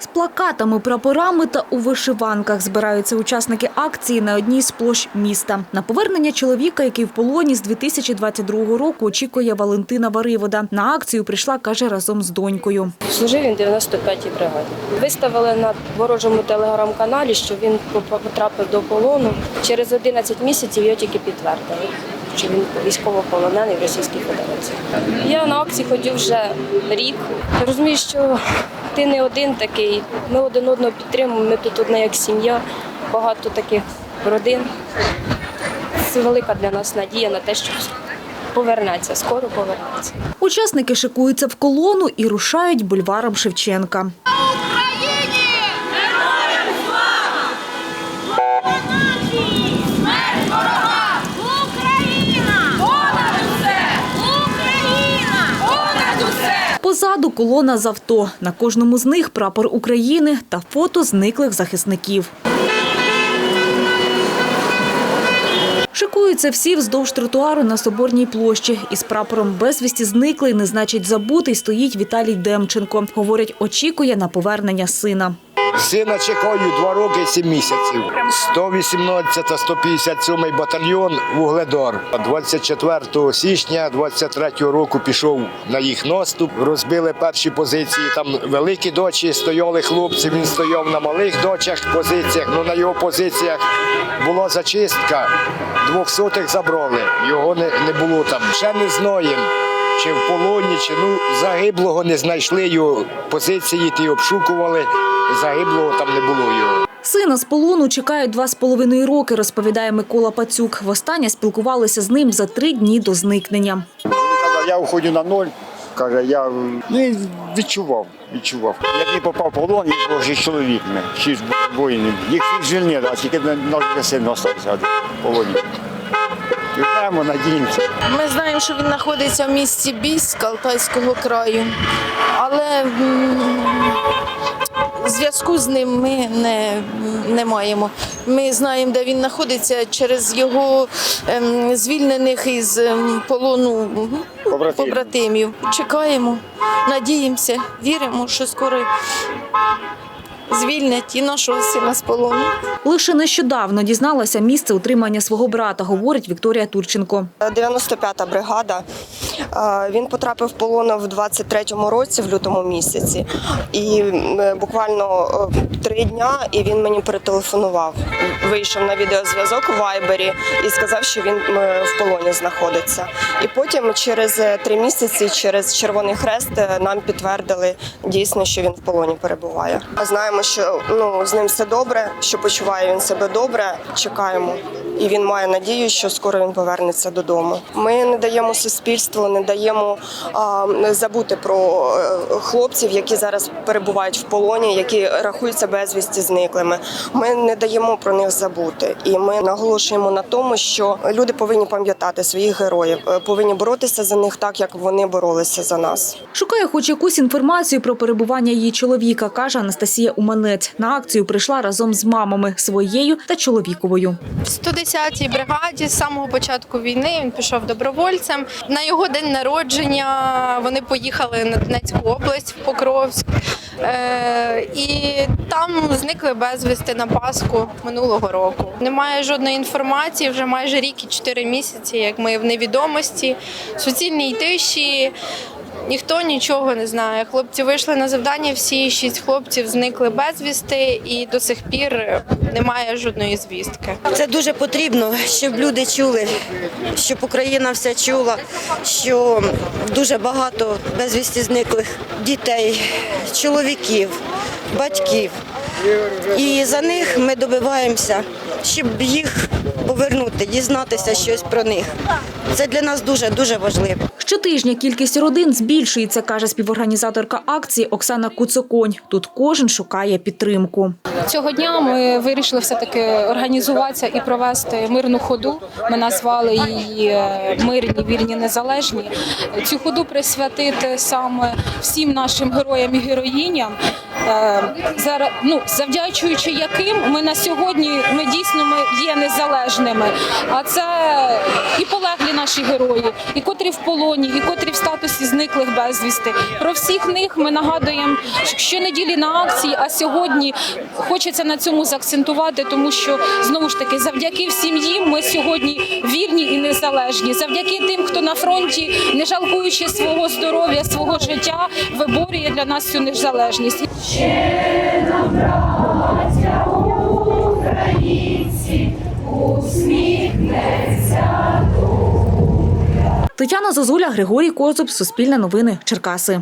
З плакатами, прапорами та у вишиванках збираються учасники акції на одній з площ міста. На повернення чоловіка, який в полоні з 2022 року, очікує Валентина Варивода. На акцію прийшла, каже, разом з донькою. Служив він в 95-й бригаді. Виставили на ворожому телеграм-каналі, що він потрапив до полону. Через 11 місяців його тільки підтвердили, що він військовополонений в Російській Федерації. Я на акції ходив вже рік. Розумію, що ти не один такий. Ми один одного підтримуємо. Ми тут одна як сім'я, багато таких родин. Це велика для нас надія на те, що повернеться, скоро повернеться. Учасники шикуються в колону і рушають бульваром Шевченка. Позаду колона з авто. На кожному з них прапор України та фото зниклих захисників. Шикуються всі вздовж тротуару на Соборній площі. Із прапором безвісті зниклий, не значить забутий, стоїть Віталій Демченко. Говорить, очікує на повернення сина. Сина чекаю два роки сім місяців. 118 та 157 батальйон Вугледор. 24 січня 23 року пішов на їх наступ. Розбили перші позиції. Там великі дочі стояли хлопці. Він стояв на малих дочах позиціях. Ну на його позиціях була зачистка. Двохсотих забрали. Його не, не було там. Ще не знаємо. Чи в полоні, чи ну загиблого не знайшли його позиції, ті обшукували. Загиблого там не було його. Сина з полону чекають два з половиною роки, розповідає Микола Пацюк. Востаннє спілкувалися з ним за три дні до зникнення. Він казав, я виходжу на ноль. Каже, я ну, відчував, відчував. Як він попав в полон, їх було шість чоловік, шість воїнів. Їх всіх звільнили, а тільки наш син залишився в полоні. Чекаємо, надіємося. Ми знаємо, що він знаходиться в місті Бійськ Алтайського краю, але зв'язку з ним ми не, не маємо. Ми знаємо, де він знаходиться через його ем, звільнених із ем, полону Побратимів. побратимів. Чекаємо, надіємося, віримо, що скоро звільнять і нашого сина з полону. Лише нещодавно дізналася місце утримання свого брата, говорить Вікторія Турченко. 95-та бригада. Він потрапив в полон в 23-му році, в лютому місяці, і буквально е, три дня, і він мені перетелефонував. Вийшов на відеозв'язок у Вайбері і сказав, що він е, в полоні знаходиться. І потім, через е, три місяці, через Червоний Хрест, нам підтвердили дійсно, що він в полоні перебуває. Знаємо, що ну з ним все добре, що почуває він себе добре. Чекаємо і він має надію, що скоро він повернеться додому. Ми не даємо суспільству, не даємо а, забути про е, хлопців, які зараз перебувають в полоні, які рахуються безвісті зниклими. Ми не даємо про них забути, і ми наголошуємо на тому, що люди повинні пам'ятати своїх героїв, е, повинні боротися за них так, як вони боролися за нас. Шукає хоч якусь інформацію про перебування її чоловіка, каже Анастасія Уманець. На акцію прийшла разом з мамами своєю та чоловіковою. В 110-й бригаді з самого початку війни він пішов добровольцем. На його день народження вони поїхали на Донецьку область в Покровськ. Е, і там зникли безвісти на Пасху минулого року. Немає жодної інформації, вже майже рік і чотири місяці, як ми в невідомості, суцільній тиші. Ніхто нічого не знає. Хлопці вийшли на завдання, всі шість хлопців зникли безвісти, і до сих пір немає жодної звістки. Це дуже потрібно, щоб люди чули, щоб Україна все чула, що дуже багато безвісті зниклих дітей, чоловіків, батьків. І за них ми добиваємося, щоб їх повернути, дізнатися щось про них. Це для нас дуже дуже важливо. Щотижня кількість родин збільшується, каже співорганізаторка акції Оксана Куцоконь. Тут кожен шукає підтримку. Цього дня ми вирішили все-таки організуватися і провести мирну ходу. Ми назвали її е, мирні, вільні, незалежні. Цю ходу присвятити саме всім нашим героям і героїням, е, зара- ну, завдячуючи яким ми на сьогодні ми дійсно ми є незалежними. А це і полеглі наші герої, і котрі в полоні, і котрі в статусі зниклих безвісти. Про всіх них ми нагадуємо щонеділі на акції. А сьогодні хочеться на цьому заакцентувати, тому що знову ж таки завдяки всім їм ми сьогодні вільні і незалежні. Завдяки тим, хто на фронті, не жалкуючи свого здоров'я, свого життя, виборює для нас цю незалежність. Тетяна Зозуля, Григорій Козуб, Суспільне новини, Черкаси.